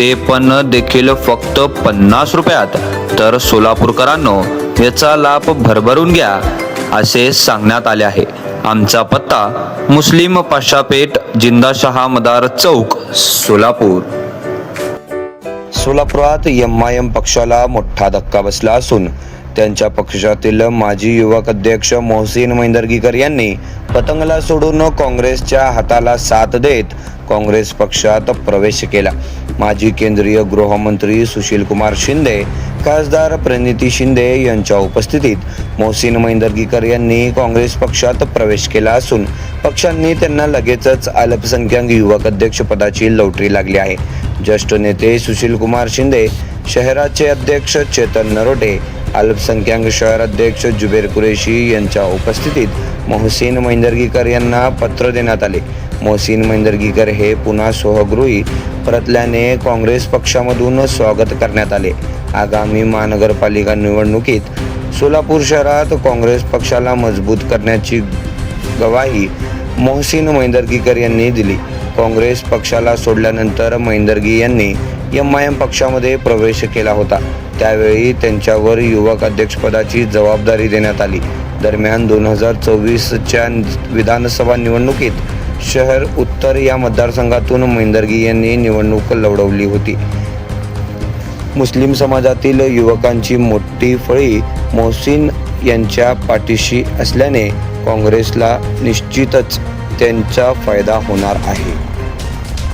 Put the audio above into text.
ते पण देखील फक्त पन्नास रुपयात. तर सोलापूरकरांनो याचा लाभ भरभरून घ्या असे सांगण्यात आले आहे. आमचा पत्ता मुस्लिम पाशापेठ जिंदा शहा मदार चौक सोलापूर. सोलापुरात एम आय एम पक्षाला मोठा धक्का बसला असून त्यांच्या पक्षातील माजी युवक अध्यक्ष मोहसिन मैंदर्गीकर यांनी पतंगला सोडून काँग्रेसच्या हाताला साथ देत काँग्रेस पक्षात प्रवेश केला. माजी केंद्रीय गृहमंत्री सुशील कुमार शिंदे खासदार प्रणिती शिंदे यांच्या उपस्थितीत मोहसिन मैंदर्गीकर यांनी काँग्रेस पक्षात प्रवेश केला असून पक्षांनी त्यांना लगेचच अल्पसंख्याक युवक अध्यक्ष पदाची लवटरी लागली आहे. ज्येष्ठ नेते सुशील कुमार शिंदे शहराचे अध्यक्ष चेतन नरोटे अल्पसंख्याक शहर अध्यक्ष जुबेर कुरेशी यांच्या उपस्थितीत मोहसिन मैंदर्गीकर यांना पत्र देण्यात आले. मोहसिन मैंदर्गीकर हे पुन्हा सहगृही परतल्याने काँग्रेस पक्षामधून स्वागत करण्यात आले. आगामी महानगरपालिका निवडणुकीत सोलापूर शहरात काँग्रेस पक्षाला मजबूत करण्याची गवाही मोहसिन मैंदर्गीकर यांनी दिली. काँग्रेस पक्षाला सोडल्यानंतर मैंदर्गी यांनी एम आय एम पक्षामध्ये प्रवेश केला होता. त्यावेळी त्यांच्यावर युवक अध्यक्षपदाची जबाबदारी देण्यात आली. दरम्यान दोन हजार चोवीसच्या विधानसभा निवडणुकीत शहर उत्तर या मतदारसंघातून मैंदर्गी यांनी निवडणूक लढवली होती. मुस्लिम समाजातील युवकांची मोठी फळी मोहसिन यांच्या पाठीशी असल्याने काँग्रेसला निश्चितच त्यांचा फायदा होणार आहे.